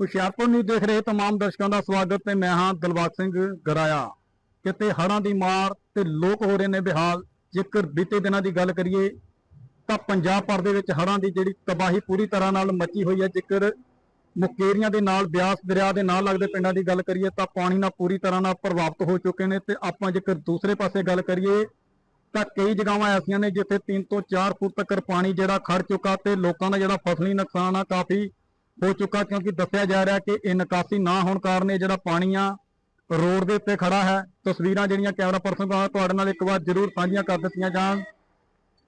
Hoshiarpur news ਦੇਖ ਰਹੇ तमाम ਦਰਸ਼ਕਾਂ ਦਾ ਸਵਾਗਤ ਤੇ ਮੈਂ ਹਾਂ ਦਿਲਬਾਗ ਸਿੰਘ ਗਰਾਇਆ ਕਿਤੇ ਹੜ੍ਹਾਂ ਦੀ ਮਾਰ ਤੇ ਲੋਕ ਹੋ ਰਹੇ ਨੇ ਬਿਹਾਲ ਜੇਕਰ ਬੀਤੇ ਦਿਨਾਂ ਦੀ ਗੱਲ ਕਰੀਏ ਤਾਂ ਪੰਜਾਬ ਭਰ ਦੇ ਵਿੱਚ ਹੜ੍ਹਾਂ ਦੀ ਜਿਹੜੀ ਤਬਾਹੀ ਪੂਰੀ ਤਰ੍ਹਾਂ ਨਾਲ ਮੱਚੀ ਹੋਈ ਹੈ ਜੇਕਰ ਮੁਕੇਰੀਆਂ ਦੇ ਨਾਲ ਬਿਆਸ ਦਰਿਆ ਦੇ ਨਾਲ ਲੱਗਦੇ ਪਿੰਡਾਂ ਦੀ ਗੱਲ ਕਰੀਏ ਤਾਂ ਪਾਣੀ ਨਾਲ ਪੂਰੀ ਤਰ੍ਹਾਂ ਨਾਲ ਪ੍ਰਭਾਵਿਤ ਹੋ ਚੁੱਕੇ ਨੇ ਤੇ ਆਪਾਂ ਜੇਕਰ ਦੂਸਰੇ ਪਾਸੇ ਗੱਲ ਕਰੀਏ ਤਾਂ ਕਈ ਜਗ੍ਹਾਵਾਂ ਐਸੀਆਂ ਨੇ ਜਿੱਥੇ 3 ਤੋਂ 4 ਫੁੱਟ ਤੱਕ ਪਾਣੀ ਜਿਹੜਾ ਖੜ ਚੁੱਕਾ ਤੇ ਲੋਕਾਂ ਦਾ ਜਿਹੜਾ ਫਸਲੀ ਨੁਕਸਾਨ ਆ ਕਾਫੀ ਹੋ ਚੁੱਕਾ ਕਿਉਂਕਿ ਦੱਸਿਆ ਜਾ ਰਿਹਾ ਕਿ ਇਹ ਨਿਕਾਸੀ ਨਾ ਹੋਣ ਕਾਰਨ ਇਹ ਜਿਹੜਾ ਪਾਣੀ ਆ ਰੋਡ ਦੇ ਉੱਤੇ ਖੜਾ ਹੈ, ਤਸਵੀਰਾਂ ਜਿਹੜੀਆਂ ਕੈਮਰਾ ਪਰਸਨ ਕੋਲ ਤੁਹਾਡੇ ਨਾਲ ਇੱਕ ਵਾਰ ਜ਼ਰੂਰ ਸਾਂਝੀਆਂ ਕਰ ਦਿੱਤੀਆਂ ਜਾਣ।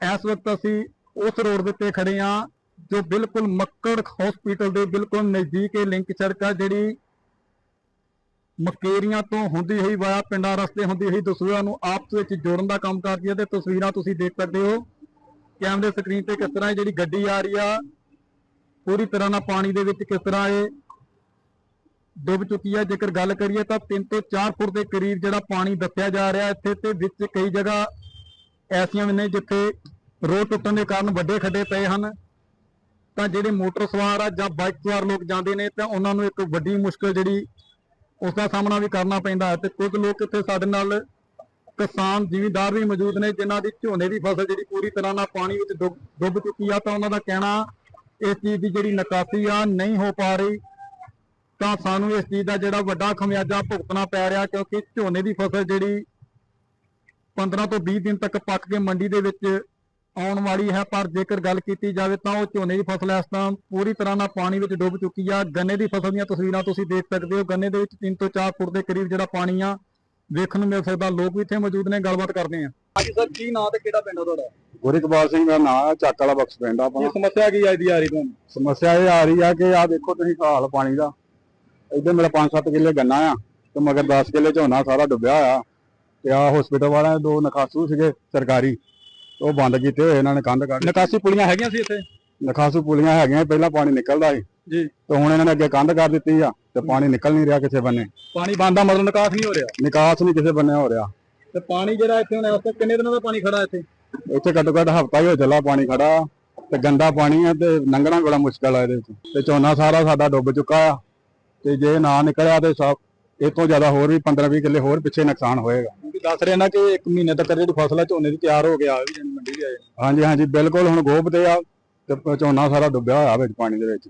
ਇਸ ਵਕਤ ਅਸੀਂ ਉਸ ਰੋਡ ਦੇ ਉੱਤੇ ਖੜੇ ਆ ਜੋ ਬਿਲਕੁਲ ਮੱਕੜ ਹਸਪੀਟਲ ਦੇ ਬਿਲਕੁਲ ਨਜ਼ਦੀਕ ਇਹ ਲਿੰਕ ਸੜਕ ਆ, ਜਿਹੜੀ ਮਕੇਰੀਆਂ ਤੋਂ ਹੁੰਦੀ ਹੋਈ ਵਾਇਆ ਪਿੰਡਾਂ ਰਸਤੇ ਹੁੰਦੀ ਹੋਈ ਦਸੂਆ ਨੂੰ ਆਪਸ ਵਿੱਚ ਜੋੜਨ ਦਾ ਕੰਮ ਕਰਦੀ ਹੈ, ਤੇ ਤਸਵੀਰਾਂ ਤੁਸੀਂ ਦੇਖ ਸਕਦੇ ਹੋ। ਕੈਮਰੇ ਸਕਰੀਨ ਤੇ ਕਿਸ ਤਰ੍ਹਾਂ ਜਿਹੜੀ ਗੱਡੀ ਆ ਰਹੀ ਆ ਪੂਰੀ ਤਰ੍ਹਾਂ ਨਾਲ ਪਾਣੀ ਦੇ ਵਿੱਚ ਕਿਸ ਤਰ੍ਹਾਂ ਇਹ ਡੁੱਬ ਚੁੱਕੀ ਹੈ, ਜੇਕਰ ਗੱਲ ਕਰੀਏ ਤਾਂ 3 ਤੋਂ 4 ਫੁੱਟ ਦੇ ਕਰੀਬ ਜਿਹੜਾ ਪਾਣੀ ਦੱਸਿਆ ਜਾ ਰਿਹਾ ਇੱਥੇ ਤੇ ਵਿੱਚ ਕਈ ਜਗ੍ਹਾ ਐਸੀਆਂ ਵੀ ਨੇ ਜਿੱਥੇ ਰੋਡ ਟੁੱਟਣ ਦੇ ਕਾਰਨ ਵੱਡੇ ਖੱਡੇ ਪਏ ਹਨ। ਤਾਂ ਜਿਹੜੇ ਮੋਟਰ ਸਵਾਰ ਆ ਜਾਂ ਬਾਈਕ ਸਵਾਰ ਲੋਕ ਜਾਂਦੇ ਨੇ ਤਾਂ ਉਹਨਾਂ ਨੂੰ ਇੱਕ ਵੱਡੀ ਮੁਸ਼ਕਲ ਜਿਹੜੀ ਉਸ ਦਾ ਸਾਹਮਣਾ ਵੀ ਕਰਨਾ ਪੈਂਦਾ ਹੈ ਤੇ ਕੁਝ ਲੋਕ ਇੱਥੇ ਸਾਡੇ ਨਾਲ ਕਿਸਾਨ ਜ਼ਿਮੀਂਦਾਰ ਵੀ ਮੌਜੂਦ ਨੇ, ਜਿਨ੍ਹਾਂ ਦੀ ਝੋਨੇ ਦੀ ਫਸਲ ਜਿਹੜੀ ਪੂਰੀ ਤਰ੍ਹਾਂ ਨਾਲ ਪਾਣੀ ਵਿੱਚ ਡੁੱਬ ਡੁੱਬ ਚੁੱਕੀ ਆ, ਤਾਂ ਉਹਨਾਂ ਦਾ ਕਹਿਣਾ ਇਸ ਚੀਜ਼ ਦੀ ਜਿਹੜੀ ਨਿਕਾਸੀ ਆ ਨਹੀਂ ਹੋ ਪਾ ਰਹੀ, ਤਾਂ ਸਾਨੂੰ ਇਸ ਚੀਜ਼ ਦਾ ਜਿਹੜਾ ਵੱਡਾ ਖਮਿਆਜਾ ਭੁਗਤਣਾ ਪੈ ਰਿਹਾ ਕਿਉਂਕਿ ਝੋਨੇ ਦੀ ਫਸਲ ਜਿਹੜੀ 15 ਤੋਂ 20 ਦਿਨ ਤੱਕ ਪੱਕ ਕੇ ਮੰਡੀ ਦੇ ਵਿੱਚ ਆਉਣ ਵਾਲੀ ਹੈ, ਪਰ ਜੇਕਰ ਗੱਲ ਕੀਤੀ ਜਾਵੇ ਤਾਂ ਉਹ ਝੋਨੇ ਦੀ ਫਸਲ ਇਸ ਤਾਂ ਪੂਰੀ ਤਰ੍ਹਾਂ ਨਾਲ ਪਾਣੀ ਵਿੱਚ ਡੁੱਬ ਚੁੱਕੀ ਆ। ਗੰਨੇ ਦੀ ਫਸਲ ਦੀਆਂ ਤਸਵੀਰਾਂ ਤੁਸੀਂ ਦੇਖ ਸਕਦੇ ਹੋ। ਗੰਨੇ ਦੇ ਵਿੱਚ 3 ਤੋਂ 4 ਫੁੱਟ ਦੇ ਕਰੀਬ ਜਿਹੜਾ ਪਾਣੀ ਆ ਵੇਖਣ ਨੂੰ ਮਿਲ ਸਕਦਾ ਲੋਕ ਵੀ ਇੱਥੇ ਮੌਜੂਦ ਨੇ ਗੱਲਬਾਤ ਕਰਦੇ ਆ ਹਾਂਜੀ ਸਰ ਕੀ ਨਾਂ ਤੇ ਕਿਹੜਾ ਪਿੰਡ ਆ ਤੁਹਾਡਾ? ਗੁਰਿਕਬਾਲ ਸਿੰਘ ਦਾ ਨਾਂ ਹੈ ਚੱਕ ਵਾਲਾ ਬਖਸ਼ ਪਿੰਡ ਆ ਆਪਣਾ। ਸਮੱਸਿਆ ਕੀ ਆਈ ਦੀ ਆ ਰਹੀ ਤੁਹਾਨੂੰ? ਸਮੱਸਿਆ ਇਹ ਆ ਰਹੀ ਆ ਕਿ ਆ ਦੇਖੋ ਤੁਸੀਂ ਹਾਲ ਪਾਣੀ ਦਾ। ਇੱਧਰ ਮੇਰਾ 5-7 ਕਿੱਲੇ ਗੰਨਾ ਆ ਤੇ ਮਗਰ 10 ਕਿੱਲੇ ਝੋਨਾ ਸਾਰਾ ਡੁੱਬਿਆ ਆ। ਤੇ ਆ ਹਸਪੀਟਲ ਵਾਲਿਆਂ ਦੇ ਦੋ ਨਖਾਸੂ ਸੀਗੇ ਸਰਕਾਰੀ ਉਹ ਬੰਦ ਕੀਤੇ ਹੋਏ ਇਹਨਾਂ ਨੇ ਕੰਧ ਕੱਢ ਨਿਕਾਸੀ ਪੁਲੀਆਂ ਹੈਗੀਆਂ ਸੀ ਇੱਥੇ? ਨਖਾਸੂ ਪੁਲੀਆਂ ਹੈਗੀਆਂ ਪਹਿਲਾਂ ਪਾਣੀ ਨਿਕਲਦਾ ਸੀ। ਜੀ। ਤੇ ਹੁਣ ਇਹਨਾਂ ਨੇ ਅੱਗੇ ਕੰਧ ਕਰ ਦਿੱਤੀ ਆ ਤੇ ਪਾਣੀ ਨਿਕਲ ਨਹੀਂ ਰਿਹਾ ਕਿਸੇ ਬੰਨੇ। ਪਾਣੀ ਬੰਦ ਦਾ ਮਤਲਬ ਨਿਕਾਸ ਨਹੀਂ ਹੋ ਰਿਹਾ? ਨਿਕਾਸ ਨਹੀਂ ਕਿਸੇ ਬੰਨੇ ਹੋ ਰਿਹਾ। ਤੇ ਪਾਣੀ ਜਿਹੜਾ ਇੱਥੇ ਹੁਣ ਇਸ ਵਕਤ ਕਿੰਨੇ ਦਿਨਾਂ ਦਾ ਪਾਣੀ ਖੜਾ ਇੱਥੇ? ਇੱਥੇ ਘੱਟੋ ਘੱਟ ਹਫਤਾ ਹੀ ਹੋ ਚੱਲਾ ਪਾਣੀ ਖੜਾ। ਤੇ ਗੰਦਾ ਪਾਣੀ ਆ ਤੇ ਲੰਘਣਾ ਬੜਾ ਮੁਸ਼ਕਲ ਆ ਇਹਦੇ ਵਿੱਚ। ਤੇ ਝੋਨਾ ਸਾਰਾ ਸਾਡਾ ਡੁੱਬ ਚੁੱਕਾ ਆ। ਤੇ ਜੇ ਨਾ ਨਿਕਲਿਆ ਤੇ ਸਭ ਇਹ ਤੋਂ ਜ਼ਿਆਦਾ ਹੋਰ ਵੀ 15-20 ਕਿੱਲੇ ਹੋਰ ਪਿੱਛੇ ਨੁਕਸਾਨ ਹੋਏਗਾ। ਕਿਉਂਕਿ ਦੱਸ ਰਹੇ ਨਾ ਕਿ 1 ਮਹੀਨੇ ਤੱਕ ਜਿਹੜੀ ਫਸਲ ਹੈ ਝੋਨੇ ਦੀ ਤਿਆਰ ਹੋ ਗਿਆ ਵੀ ਜਾਨੀ ਮੰਡੀ ਵੀ ਆਏ ਹਾਂਜੀ ਹਾਂਜੀ ਬਿਲਕੁਲ ਹੁਣ ਗੋਬ ਤੇ ਆ ਤੇ ਝੋਨਾ ਸਾਰਾ ਡੁੱਬਿਆ ਹੋਇਆ ਵਿੱਚ ਪਾਣੀ ਦੇ ਵਿੱਚ।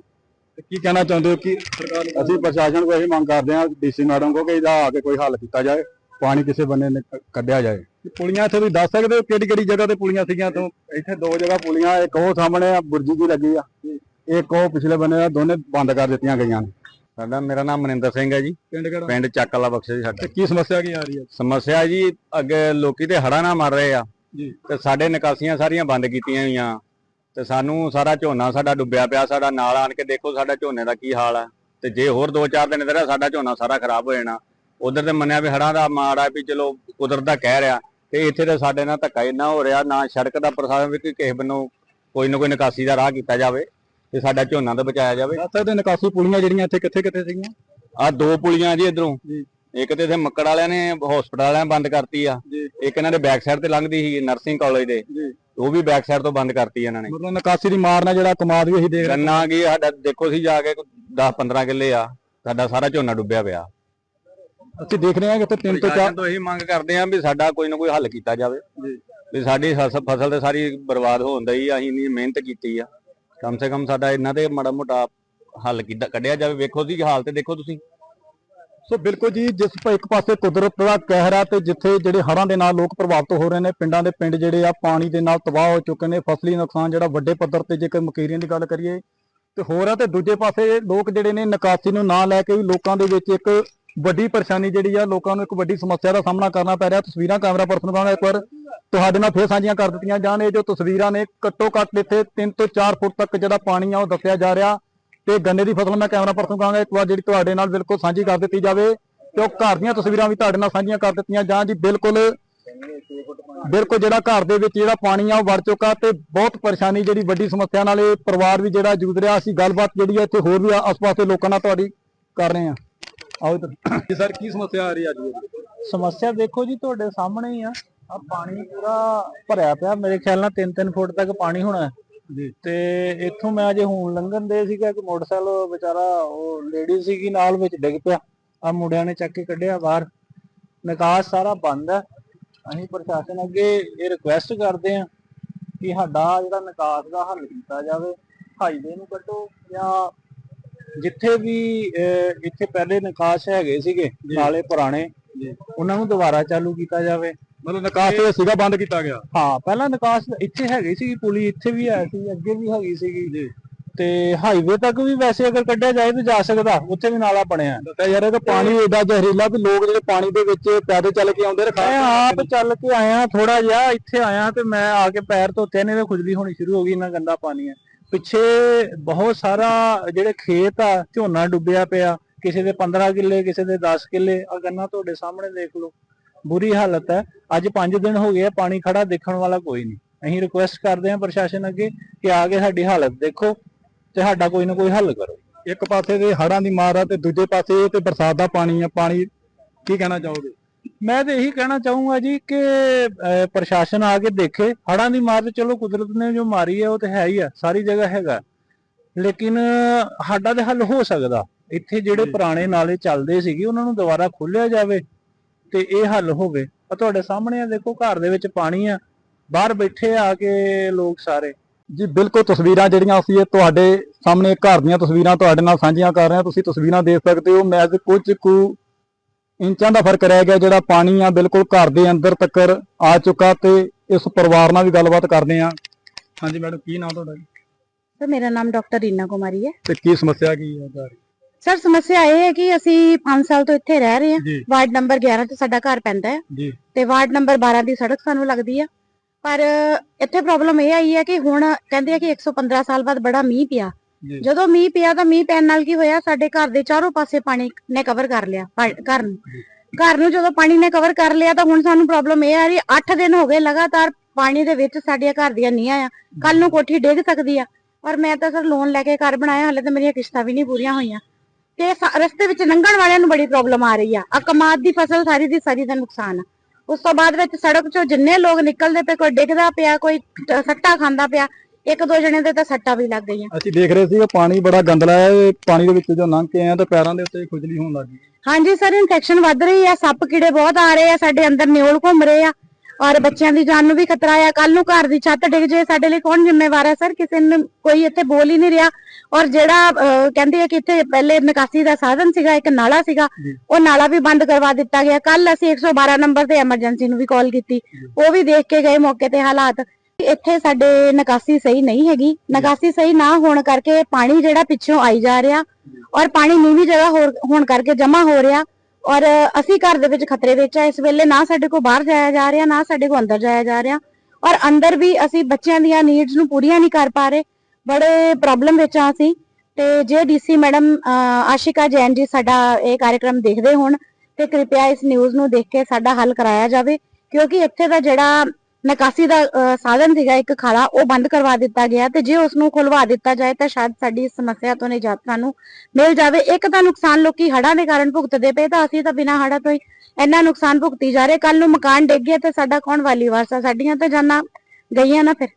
ਕੀ ਕਹਿਣਾ ਚਾਹੁੰਦੇ ਹੋ? ਕਿ ਸਰਕਾਰ ਨੂੰ ਅਸੀਂ ਪ੍ਰਸ਼ਾਸਨ ਕੋਲ ਇਹੀ ਮੰਗ ਕਰਦੇ ਹਾਂ ਡੀਸੀ ਮੈਡਮ ਕੋ ਕਿ ਇਹਦਾ ਆ ਕੇ ਕੋਈ ਹੱਲ ਕੀਤਾ ਜਾਏ ਪਾਣੀ ਕਿਸੇ ਬੰਨੇ ਨਿਕ- ਕੱਢਿਆ ਜਾਏ। ਪੁਲੀਆਂ ਇੱਥੇ ਤੁਸੀਂ ਦੱਸ ਸਕਦੇ ਹੋ ਕਿਹੜੀ ਕਿਹੜੀ ਜਗ੍ਹਾ ਤੇ ਪੁਲੀਆਂ ਸੀਗੀਆਂ ਤੋਂ ਇੱਥੇ ਦੋ ਜਗ੍ਹਾ ਪੁਲੀਆਂ ਇੱਕ ਉਹ ਸਾਹਮਣੇ ਆ ਬੁਰਜੀ ਦੀ ਲੱਗੀ ਆ। ਇੱਕ ਉਹ ਪਿਛਲੇ ਬੰਨੇ ਆ ਦੋਨੇ ਬੰਦ ਕਰ ਦਿੱਤੀਆਂ ਗਈਆਂ ਨੇ। ਸਾਡਾ ਮੇਰਾ ਨਾਮ ਮਨਿੰਦਰ ਸਿੰਘ ਹੈ ਜੀ। ਪਿੰਡ ਕਿਹੜਾ? ਪਿੰਡ ਚੱਕ ਵਾਲਾ ਬਖਸ਼ ਜੀ ਸਾਡਾ। ਕੀ ਸਮੱਸਿਆ ਕੀ ਆ ਰਹੀ ਹੈ? ਸਮੱਸਿਆ ਜੀ ਅੱਗੇ ਲੋਕੀ ਤੇ ਹੜਾ ਨਾ ਮਰ ਰਹੇ ਆ। ਜੀ। ਤੇ ਸਾਡੇ ਨਿਕਾਸੀਆਂ ਸਾਰੀਆਂ ਬੰਦ ਕੀਤੀਆਂ ਹੋਈਆਂ। ਤੇ ਸਾਨੂੰ ਸਾਰਾ ਝੋਨਾ ਸਾਡਾ ਡੁੱਬਿਆ ਪਿਆ ਸਾਡਾ ਨਾਲ ਆਣ ਕੇ ਦੇਖੋ ਸਾਡਾ ਝੋਨੇ ਦਾ ਕੀ ਹਾਲ ਆ। ਤੇ ਜੇ ਹੋਰ 2-4 ਦਿਨ ਇਧਰ ਸਾਡਾ ਝੋਨਾ ਸਾਰਾ ਖਰਾਬ ਹੋ ਜਾਣਾ। ਉਧਰ ਤੇ ਮੰਨਿਆ ਵੀ ਹੜਾਂ ਦਾ ਮਾੜਾ ਵੀ ਚਲੋ ਕੁਦਰਤ ਦਾ ਕਹਿ ਰਿਹਾ ਤੇ ਇੱਥੇ ਤੇ ਸਾਡੇ ਨਾਲ ਧੱਕਾ ਇੰਨਾ ਹੋ ਰਿਹਾ ਨਾ ਸੜਕ ਦਾ ਪ੍ਰਸ਼ਾਸਨ ਵੀ ਕੋਈ ਕਿਸੇ ਬੰਨੋਂ ਕੋਈ ਨਾ ਕੋਈ ਨਿਕਾਸੀ ਦਾ ਰਾਹ ਕੀਤਾ ਜਾਵੇ ਤੇ ਸਾਡਾ ਝੋਨਾ ਤਾਂ ਬਚਾਇਆ ਜਾਵੇ। ਸਕਦੇ ਹੋ ਨਿਕਾਸੀ ਪੁਲੀਆਂ ਜਿਹੜੀਆਂ ਇੱਥੇ ਕਿੱਥੇ ਕਿੱਥੇ ਸੀਗੀਆਂ? ਆ ਦੋ ਪੁਲੀਆਂ ਜੀ ਇਧਰੋਂ। ਇੱਕ ਤੇ ਇਥੇ ਮੱਕੜ ਵਾਲਿਆਂ ਨੇ ਹਸਪਤਾਲ ਵਾਲਿਆਂ ਬੰਦ ਕਰਤੀ ਆ। ਇੱਕ ਇਹਨਾਂ ਦੇ ਬੈਕ ਸਾਈਡ ਤੇ ਲੰਘਦੀ ਸੀ ਨਰਸਿੰਗ ਕਾਲਜ ਦੇ। ਉਹ ਵੀ ਬੈਕ ਸਾਈਡ ਤੋਂ ਬੰਦ ਕਰਤੀ ਇਹਨਾਂ ਨੇ। ਮਤਲਬ ਨਿਕਾਸੀ ਦੀ ਮਾਰ ਨਾਲ ਜਿਹੜਾ ਕਮਾਦ ਵੀ ਅਸੀਂ ਦੇਖ ਰਹੇ ਗੰਨਾ ਕੀ ਸਾਡਾ ਦੇਖੋ ਸੀ ਜਾ ਕੇ 10 15 ਕਿੱਲੇ ਆ ਸਾਡਾ ਸਾਰਾ ਝੋਨਾ ਡੁੱਬਿਆ ਪਿਆ। ਅਸੀਂ ਦੇਖ ਰਹੇ ਹਾਂ ਕਿ ਇੱਥੇ 3 ਤੋਂ 4 ਪ੍ਰਸ਼ਾਸਨ ਤੋਂ ਇਹੀ ਮੰਗ ਕਰਦੇ ਆ ਵੀ ਸਾਡਾ ਕੋਈ ਨਾ ਕੋਈ ਹੱਲ ਕੀਤਾ ਜਾਵੇ। ਵੀ ਸਾਡੀ ਫਸ- ਫਸਲ ਤੇ ਸਾਰੀ ਬਰਬਾਦ ਹੋਣ ਦਈ ਅਸੀਂ ਇੰਨੀ ਮਿਹਨਤ ਕੀਤੀ ਆ। ਕਮ ਸੇ ਕਮ ਸਾਡਾ ਇਹਨਾਂ ਤੇ ਮਾੜਾ ਮੋਟਾ ਹੱਲ ਕੀਤਾ ਕੱਢਿਆ ਜਾਵੇ। ਵੇਖੋ ਸੀ ਹਾਲ ਤੇ ਦੇਖੋ ਤੁਸੀਂ। ਸੋ ਬਿਲਕੁਲ ਜੀ, ਜਿਸ ਇੱਕ ਪਾਸੇ ਕੁਦਰਤ ਦਾ ਕਹਿਰ ਆ ਤੇ ਜਿੱਥੇ ਜਿਹੜੇ ਹੜ੍ਹਾਂ ਦੇ ਨਾਲ ਲੋਕ ਪ੍ਰਭਾਵਿਤ ਹੋ ਰਹੇ ਨੇ, ਪਿੰਡਾਂ ਦੇ ਪਿੰਡ ਜਿਹੜੇ ਆ ਪਾਣੀ ਦੇ ਨਾਲ ਤਬਾਹ ਹੋ ਚੁੱਕੇ ਨੇ, ਫਸਲੀ ਨੁਕਸਾਨ ਜਿਹੜਾ ਵੱਡੇ ਪੱਧਰ ਤੇ ਜੇਕਰ ਮਕੀਰੀਆਂ ਦੀ ਗੱਲ ਕਰੀਏ ਤੇ ਹੋਰ ਆ ਤੇ ਦੂਜੇ ਪਾਸੇ ਲੋਕ ਜਿਹੜੇ ਨੇ ਨਿਕਾਸੀ ਨੂੰ ਨਾ ਲੈ ਕੇ ਵੀ ਲੋਕਾਂ ਦੇ ਵਿੱਚ ਇੱਕ ਵੱਡੀ ਪਰੇਸ਼ਾਨੀ ਜਿਹੜੀ ਆ, ਲੋਕਾਂ ਨੂੰ ਇੱਕ ਵੱਡੀ ਸਮੱਸਿਆ ਦਾ ਸਾਹਮਣਾ ਕਰਨਾ ਪੈ ਰਿਹਾ। ਤਸਵੀਰਾਂ ਕੈਮਰਾ ਪਰਸਨ ਕੋਲ ਇੱਕ ਵਾਰ। ਤੁਹਾਡੇ ਨਾਲ ਫੇਰ ਸਾਂਝੀਆਂ ਕਰ ਦਿੱਤੀਆਂ ਜਾਣ, ਇਹ ਜੋ ਤਸਵੀਰਾਂ ਨੇ ਘੱਟੋ ਘੱਟ ਇੱਥੇ 3 ਤੋਂ 4 ਫੁੱਟ ਤੱਕ ਜਿਹੜਾ ਪਾਣੀ ਆ ਉਹ ਦੱਸਿਆ ਜਾ ਰਿਹਾ। ਤੇ ਗੰਨੇ ਦੀ ਫਸਲ ਮੈਂ ਕੈਮਰਾ ਪਰਸਨ ਕਹਾਂਗਾ ਇੱਕ ਵਾਰ ਜਿਹੜੀ ਤੁਹਾਡੇ ਨਾਲ ਬਿਲਕੁਲ ਸਾਂਝੀ ਕਰ ਦਿੱਤੀ ਜਾਵੇ ਤੇ ਉਹ ਘਰ ਦੀਆਂ ਤਸਵੀਰਾਂ ਵੀ ਤੁਹਾਡੇ ਨਾਲ ਸਾਂਝੀਆਂ ਕਰ ਦਿੱਤੀਆਂ ਜਾਂ ਜੀ ਬਿਲਕੁਲ ਬਿਲਕੁਲ ਜਿਹੜਾ ਘਰ ਦੇ ਵਿੱਚ ਜਿਹੜਾ ਪਾਣੀ ਆ ਉਹ ਵੜ ਚੁੱਕਾ ਤੇ ਬਹੁਤ ਪਰੇਸ਼ਾਨੀ ਜਿਹੜੀ ਵੱਡੀ ਸਮੱਸਿਆ ਨਾਲ ਇਹ ਪਰਿਵਾਰ ਵੀ ਜਿਹੜਾ ਜੂਝ ਰਿਹਾ ਸੀ ਗੱਲਬਾਤ ਜਿਹੜੀ ਹੈ ਇੱਥੇ ਹੋਰ ਵੀ ਆਸ-ਪਾਸ ਦੇ ਲੋਕਾਂ ਨਾਲ ਤੁਹਾਡੀ ਕਰ ਰਹੇ ਆ ਆਓ ਇੱਧਰ। ਜੀ ਸਰ ਕੀ ਸਮੱਸਿਆ ਆ ਰਹੀ ਅੱਜ ਸਮੱਸਿਆ ਦੇਖੋ ਜੀ ਤੁਹਾਡੇ ਸਾਹਮਣੇ ਹੀ ਆ। ਆ ਪਾਣੀ ਪੂਰਾ ਭਰਿਆ ਪਿਆ ਮੇਰੇ ਖਿਆਲ ਨਾਲ 3-3 ਫੁੱਟ ਤੱਕ ਪਾਣੀ ਹੋਣਾ ਹੈ। ਜੀ। ਤੇ ਇੱਥੋਂ ਮੈਂ ਅਜੇ ਹੁਣ ਲੰਘਣ ਦੇ ਸੀਗਾ ਕਿ ਮੋਟਰਸਾਈਕਲ ਵਿਚਾਰਾ ਉਹ ਲੇਡੀ ਸੀਗੀ ਨਾਲ ਵਿੱਚ ਡਿੱਗ ਪਿਆ। ਆ ਮੁੰਡਿਆਂ ਨੇ ਚੱਕ ਕੇ ਕੱਢਿਆ ਬਾਹਰ। ਨਿਕਾਸ ਸਾਰਾ ਬੰਦ ਹੈ। ਅਸੀਂ ਪ੍ਰਸ਼ਾਸਨ ਅੱਗੇ ਇਹ ਰਿਕੁਐਸਟ ਕਰਦੇ ਆ ਕਿ ਸਾਡਾ ਜਿਹੜਾ ਨਿਕਾਸ ਦਾ ਹੱਲ ਕੀਤਾ ਜਾਵੇ। ਹਾਈਵੇ ਨੂੰ ਕੱਢੋ ਜਾਂ ਜਿੱਥੇ ਵੀ ਇੱਥੇ ਪਹਿਲੇ ਨਿਕਾਸ ਹੈਗੇ ਸੀਗੇ ਨਾਲੇ ਪੁਰਾਣੇ ਉਹਨਾਂ ਨੂੰ ਦੁਬਾਰਾ ਚਾਲੂ ਕੀਤਾ ਜਾਵੇ। ਮਤਲਬ ਨਿਕਾਸ ਇਹ ਸੀਗਾ ਬੰਦ ਕੀਤਾ ਗਿਆ। ਹਾਂ ਪਹਿਲਾਂ ਨਿਕਾਸ ਇੱਥੇ ਹੈਗੀ ਸੀ ਪੁਲੀ ਇੱਥੇ ਵੀ ਹੈ ਸੀ ਅੱਗੇ ਵੀ ਹੈਗੀ ਸੀਗੀ। ਜੀ। ਤੇ ਹਾਈਵੇ ਤੱਕ ਵੀ ਵੈਸੇ ਅਗਰ ਕੱਢਿਆ ਜਾਏ ਤਾਂ ਜਾ ਸਕਦਾ ਉੱਥੇ ਵੀ ਨਾਲਾ ਬਣਿਆ। ਦੱਸਿਆ ਜਾ ਰਿਹਾ ਕਿ ਪਾਣੀ ਏਡਾ ਜ਼ਹਿਰੀਲਾ ਵੀ ਲੋਕ ਜਿਹੜੇ ਪਾਣੀ ਦੇ ਵਿੱਚ ਪੈਦਲ ਚੱਲ ਕੇ ਆਉਂਦੇ ਨੇ ਮੈਂ ਆਪ ਚੱਲ ਕੇ ਆਇਆ ਥੋੜਾ ਜਿਹਾ ਇੱਥੇ ਆਇਆ ਤੇ ਮੈਂ ਆ ਕੇ ਪੈਰ ਧੋਤੇ ਨੇ ਤੇ ਖੁਜਲੀ ਹੋਣੀ ਸ਼ੁਰੂ ਹੋ ਗਈ ਇੰਨਾ ਗੰਦਾ ਪਾਣੀ ਹੈ। ਪਿੱਛੇ ਬਹੁਤ ਸਾਰਾ ਜਿਹੜੇ ਖੇਤ ਆ ਝੋਨਾ ਡੁੱਬਿਆ ਪਿਆ ਕਿਸੇ ਦੇ 15 ਕਿੱਲੇ ਕਿਸੇ ਦੇ 10 ਕਿੱਲੇ ਆ ਗੰਨਾ ਤੁਹਾਡੇ ਸਾਹਮਣੇ ਦੇਖ ਲਓ। ਬੁਰੀ ਹਾਲਤ ਹੈ। ਅੱਜ 5 ਦਿਨ ਹੋ ਗਏ ਆ ਪਾਣੀ ਖੜਾ ਦੇਖਣ ਵਾਲਾ ਕੋਈ ਨਹੀਂ। ਅਸੀਂ ਰਿਕੁਐਸਟ ਕਰਦੇ ਹਾਂ ਪ੍ਰਸ਼ਾਸਨ ਅੱਗੇ ਕਿ ਆ ਕੇ ਸਾਡੀ ਹਾਲਤ ਦੇਖੋ ਤੇ ਸਾਡਾ ਕੋਈ ਨਾ ਕੋਈ ਹੱਲ ਕਰੋ। ਇੱਕ ਪਾਸੇ ਦੇ ਹੜਾਂ ਦੀ ਮਾਰ ਆ ਤੇ ਦੂਜੇ ਪਾਸੇ ਤੇ ਬਰਸਾਤ ਦਾ ਪਾਣੀ ਆ ਪਾਣੀ ਕੀ ਕਹਿਣਾ ਚਾਹੋਗੇ? ਮੈਂ ਤੇ ਇਹੀ ਕਹਿਣਾ ਚਾਹੂੰਗਾ ਜੀ ਕਿ ਪ੍ਰਸ਼ਾਸਨ ਆ ਕੇ ਦੇਖੇ। ਹੜਾਂ ਦੀ ਮਾਰ ਤੇ ਚਲੋ ਕੁਦਰਤ ਨੇ ਜੋ ਮਾਰੀ ਹੈ ਉਹ ਤੇ ਹੈ ਹੀ ਆ ਸਾਰੀ ਜਗ੍ਹਾ ਹੈਗਾ। ਲੇਕਿਨ ਸਾਡਾ ਤੇ ਹੱਲ ਹੋ ਸਕਦਾ। ਇੱਥੇ ਜਿਹੜੇ। ਪੁਰਾਣੇ ਨਾਲੇ ਚੱਲਦੇ ਸੀਗੇ ਉਹਨਾਂ ਨੂੰ ਦੁਬਾਰਾ ਖੋਲਿਆ ਜਾਵੇ। ਤੇ ਇਹ ਹੱਲ ਹੋਵੇ। ਆ ਤੁਹਾਡੇ ਸਾਹਮਣੇ ਆ ਦੇਖੋ ਘਰ ਦੇ ਵਿੱਚ ਪਾਣੀ ਆ। ਬਾਹਰ ਬੈਠੇ ਆ ਕੇ ਲੋਕ ਸਾਰੇ। ਜੀ ਬਿਲਕੁਲ ਤਸਵੀਰਾਂ ਜਿਹੜੀਆਂ ਅਸੀਂ ਇਹ ਤੁਹਾਡੇ ਸਾਹਮਣੇ ਘਰ ਦੀਆਂ ਤਸਵੀਰਾਂ ਤੁਹਾਡੇ ਨਾਲ ਸਾਂਝੀਆਂ ਕਰ ਰਹੇ ਹਾਂ। ਤੁਸੀਂ ਤਸਵੀਰਾਂ ਦੇਖ ਸਕਦੇ ਹੋ ਮੈਜ਼ ਕੁਝ ਕੁ ਇੰਚਾਂ ਦਾ ਫ਼ਰਕ ਰਹਿ ਗਿਆ ਜਿਹੜਾ ਪਾਣੀ ਆ ਬਿਲਕੁਲ ਘਰ ਦੇ ਅੰਦਰ ਤੱਕ ਆ ਚੁੱਕਾ ਤੇ ਇਸ ਪਰਿਵਾਰ ਨਾਲ ਵੀ ਗੱਲਬਾਤ ਕਰਦੇ ਹਾਂ। ਹਾਂਜੀ ਮੈਡਮ ਕੀ ਨਾਮ ਤੁਹਾਡਾ? ਜੀ? ਸਰ ਮੇਰਾ ਨਾਮ ਡਾਕਟਰ ਰੀਨਾ ਕੁਮਾਰੀ ਹੈ। ਤੇ ਕੀ ਸਮੱਸਿਆ ਕੀ ਹੈ ਜਾ ਰਹੀ ਸਰ ਸਮੱਸਿਆ ਇਹ ਹੈ ਕਿ ਅਸੀਂ 5 ਸਾਲ ਤੋਂ ਇੱਥੇ ਰਹਿ ਰਹੇ ਹਾਂ। ਵਾਰਡ ਨੰਬਰ 11 ਤੇ ਸਾਡਾ ਘਰ ਪੈਂਦਾ ਹੈ ਤੇ ਵਾਰਡ ਨੰਬਰ 12 ਦੀ ਸੜਕ ਸਾਨੂੰ ਲੱਗਦੀ ਆ। ਪਰ ਇੱਥੇ ਪ੍ਰੋਬਲਮ ਇਹ ਆਈ ਹੈ ਕਿ ਹੁਣ ਕਹਿੰਦੇ ਆ ਕਿ 115 ਸਾਲ ਬਾਅਦ ਬੜਾ ਮੀਂਹ ਪਿਆ। ਜਦੋਂ ਮੀਂਹ ਪਿਆ ਤਾਂ ਮੀਂਹ ਪੈਣ ਨਾਲ ਕੀ ਹੋਇਆ? ਸਾਡੇ ਘਰ ਦੇ ਚਾਰੋਂ ਪਾਸੇ ਪਾਣੀ ਨੇ ਕਵਰ ਕਰ ਲਿਆ ਘਰ ਨੂੰ। ਘਰ ਨੂੰ ਜਦੋਂ ਪਾਣੀ ਨੇ ਕਵਰ ਕਰ ਲਿਆ ਤਾਂ ਹੁਣ ਸਾਨੂੰ ਪ੍ਰੋਬਲਮ ਇਹ ਆ ਰਹੀ 8 ਦਿਨ ਹੋ ਗਏ ਲਗਾਤਾਰ ਪਾਣੀ ਦੇ ਵਿੱਚ ਸਾਡੀਆਂ ਘਰ ਦੀਆਂ ਨੀਹਾਂ ਆ। ਕੱਲ ਨੂੰ ਕੋਠੀ ਡਿੱਗ ਸਕਦੀ ਆ। ਪਰ ਮੈਂ ਤਾਂ ਸਰ ਲੋਨ ਲੈ ਕੇ ਘਰ ਬਣਾਇਆ ਹਲੇ ਤਾਂ ਮੇਰੀਆਂ ਕਿਸ਼ਤਾਂ ਵੀ ਨਹੀਂ ਪੂਰੀਆਂ ਹੋਈਆਂ। ਤੇ ਰਸਤੇ ਵਿੱਚ ਲੰਘਣ ਵਾਲਿਆਂ ਨੂੰ ਬੜੀ ਪ੍ਰੋਬਲਮ ਆ ਰਹੀ ਆ। ਆ ਕਮਾਦ ਦੀ ਫਸਲ ਸਾਰੀ ਦੀ ਸਾਰੀ ਦਾ ਨੁਕਸਾਨ ਆ। ਉਸ ਤੋਂ ਬਾਅਦ ਵਿੱਚ ਸੜਕ 'ਚੋਂ ਜਿੰਨੇ ਲੋਕ ਨਿਕਲਦੇ ਪਏ ਕੋਈ ਡਿੱਗਦਾ ਪਿਆ ਕੋਈ ਸੱਟਾ ਖਾਂਦਾ ਪਿਆ ਇੱਕ ਦੋ ਜਣੇ ਦੇ ਤਾਂ ਸੱਟਾਂ ਵੀ ਲੱਗ ਗਈਆਂ। ਅਸੀਂ ਦੇਖ ਰਹੇ ਸੀ ਕਿ ਪਾਣੀ ਬੜਾ ਗੰਦਲਾ ਹੈ ਇਹ ਪਾਣੀ ਦੇ ਵਿੱਚ ਜੋ ਲੰਘ ਕੇ ਆਏ ਆ ਤਾਂ ਪੈਰਾਂ ਦੇ ਉੱਤੇ ਖੁਜਲੀ ਹੋਣ ਲੱਗ ਗਈ। ਹਾਂਜੀ ਸਰ ਇਨਫੈਕਸ਼ਨ ਵੱਧ ਰਹੀ ਆ ਸੱਪ ਕੀੜੇ ਬਹੁਤ ਆ ਰਹੇ ਆ ਸਾਡੇ ਅੰਦਰ ਨਿਓਲ ਘੁੰਮ ਰਹੇ ਆ। ਔਰ ਬੱਚਿਆਂ ਦੀ ਜਾਨ ਨੂੰ ਵੀ ਖਤਰਾ ਆ। ਕੱਲ ਨੂੰ ਘਰ ਦੀ ਛੱਤ ਡਿੱਗ ਜੇ ਸਾਡੇ ਲਈ ਕੌਣ ਜ਼ਿੰਮੇਵਾਰ ਹੈ ਸਰ? ਕਿਸੇ ਨੂੰ ਕੋਈ ਇੱਥੇ ਬੋਲ ਹੀ ਨਹੀਂ ਰਿਹਾ। ਔਰ ਜਿਹੜਾ ਕਹਿੰਦੇ ਆ ਕਿ ਇੱਥੇ ਪਹਿਲੇ ਨਿਕਾਸੀ ਦਾ ਸਾਧਨ ਸੀਗਾ ਇੱਕ ਨਾਲਾ ਸੀਗਾ। ਉਹ ਨਾਲਾ ਵੀ ਬੰਦ ਕਰਵਾ ਦਿੱਤਾ ਗਿਆ। ਕੱਲ ਅਸੀਂ 112 ਨੰਬਰ ਤੇ ਐਮਰਜੈਂਸੀ ਨੂੰ ਵੀ ਕਾਲ ਕੀਤੀ। ਉਹ ਵੀ ਦੇਖ ਕੇ ਗਏ ਮੌਕੇ ਤੇ ਹਾਲਾਤ। ਇੱਥੇ ਸਾਡੇ ਨਿਕਾਸੀ ਸਹੀ ਨਹੀਂ ਹੈਗੀ। ਨਿਕਾਸੀ ਸਹੀ ਨਾ ਹੋਣ ਕਰਕੇ ਪਾਣੀ ਜਿਹੜਾ ਪਿੱਛੋਂ ਆਈ ਜਾ ਰਿਹਾ। ਔਰ ਪਾਣੀ ਨੀਵੀਂ ਜਗ੍ਹਾ ਹੋਰ- ਹੋਣ ਕਰਕੇ ਜਮਾ ਹੋ ਰਿਹਾ। ਔਰ ਅਸੀਂ ਘਰ ਦੇ ਵਿੱਚ ਖਤਰੇ ਵਿੱਚ ਆ ਇਸ ਵੇਲੇ ਨਾ ਸਾਡੇ ਕੋਲ ਬਾਹਰ ਜਾਇਆ ਜਾ ਰਿਹਾ, ਨਾ ਸਾਡੇ ਕੋਲ ਅੰਦਰ ਜਾਇਆ ਜਾ ਰਿਹਾ। ਔਰ ਅੰਦਰ ਵੀ ਅਸੀਂ ਬੱਚਿਆਂ ਦੀਆਂ ਨੀਡਸ ਨੂੰ ਪੂਰੀਆਂ ਨਹੀਂ ਕਰ ਪਾ ਰਹੇ। ਬੜੇ ਪ੍ਰੋਬਲਮ ਵਿੱਚ ਆ ਅਸੀਂ। ਤੇ ਜੇ ਡੀਸੀ ਮੈਡਮ ਆਸ਼ਿਕਾ ਜੈਨ ਜੀ ਸਾਡਾ ਇਹ ਕਾਰਜਕ੍ਰਮ ਦੇਖਦੇ ਹੋਣ, ਤੇ ਕਿਰਪਿਆ ਇਸ ਨਿਊਜ਼ ਨੂੰ ਦੇਖ ਕੇ ਸਾਡਾ ਹੱਲ ਕਰਾਇਆ ਜਾਵੇ। ਕਿਉਂਕਿ ਇੱਥੇ ਦਾ ਜਿਹੜਾ ਨਿਕਾਸੀ ਦਾ ਸਾਧਨ ਸੀਗਾ ਇੱਕ ਖਾਲਾ, ਉਹ ਬੰਦ ਕਰਵਾ ਦਿੱਤਾ ਗਿਆ ਤੇ ਜੇ ਉਸ ਨੂੰ ਖੁਲਵਾ ਦਿੱਤਾ ਜਾਏ ਤਾਂ ਸ਼ਾਇਦ ਸਾਡੀ ਇਸ ਸਮੱਸਿਆ ਤੋਂ ਨਿਜਾਤ ਸਾਨੂੰ ਮਿਲ ਜਾਵੇ। ਇੱਕ ਤਾਂ ਨੁਕਸਾਨ ਲੋਕੀ ਹੜ੍ਹਾਂ ਦੇ ਕਾਰਨ ਭੁਗਤਦੇ ਪਏ, ਤਾਂ ਅਸੀਂ ਤਾਂ ਬਿਨਾਂ ਹੜ੍ਹਾਂ ਤੋਂ ਹੀ ਇੰਨਾ ਨੁਕਸਾਨ ਭੁਗਤੀ ਜਾ ਰਹੇ। ਕੱਲ ਨੂੰ ਮਕਾਨ ਡਿੱਗ ਗਿਆ ਤੇ ਸਾਡਾ ਕੌਣ ਵਾਲੀ ਵਾਰਸਾ ਸਾਡੀਆਂ ਤਾਂ ਜਾਨਾਂ ਗਈਆਂ ਨਾ ਫਿਰ।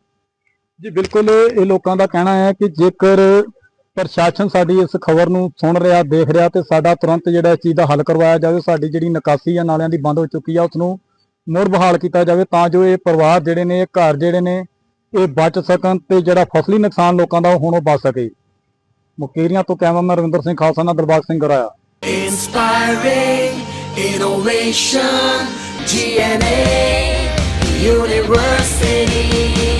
ਜੀ, ਬਿਲਕੁਲ ਇਹ ਲੋਕਾਂ ਦਾ ਕਹਿਣਾ ਹੈ ਕਿ ਜੇਕਰ ਪ੍ਰਸ਼ਾਸਨ ਸਾਡੀ ਇਸ ਖਬਰ ਨੂੰ ਸੁਣ ਰਿਹਾ, ਦੇਖ ਰਿਹਾ ਤੇ ਸਾਡਾ ਤੁਰੰਤ ਜਿਹੜਾ ਇਸ ਚੀਜ਼ ਦਾ ਹੱਲ ਕਰਵਾਇਆ ਜਾਵੇ, ਸਾਡੀ ਜਿਹੜੀ ਨਿਕਾਸੀ ਆ, ਨਾਲਿਆਂ ਦੀ ਬੰਦ ਹੋ ਚੁੱਕੀ ਆ ਉਸ ਨੂੰ ਮੁੜ ਬਹਾਲ ਕੀਤਾ ਜਾਵੇ ਤਾਂ ਜੋ ਇਹ ਪਰਿਵਾਰ ਜਿਹੜੇ ਨੇ ਇਹ ਘਰ ਜਿਹੜੇ ਨੇ ਇਹ ਬਚ ਸਕਣ ਤੇ ਜਿਹੜਾ ਫਸਲੀ ਨੁਕਸਾਨ ਲੋਕਾਂ ਦਾ ਉਹ ਹੁਣ ਉਹ ਬਚ ਸਕੇ ਮੁਕੇਰੀਆਂ ਤੋਂ ਕੈਮਰਾਮੈਨ ਰਵਿੰਦਰ ਸਿੰਘ ਖਾਲਸਾ ਨਾਲ ਦਰਬਾਰ Singh Goraya Inspiring innovation, GNA University.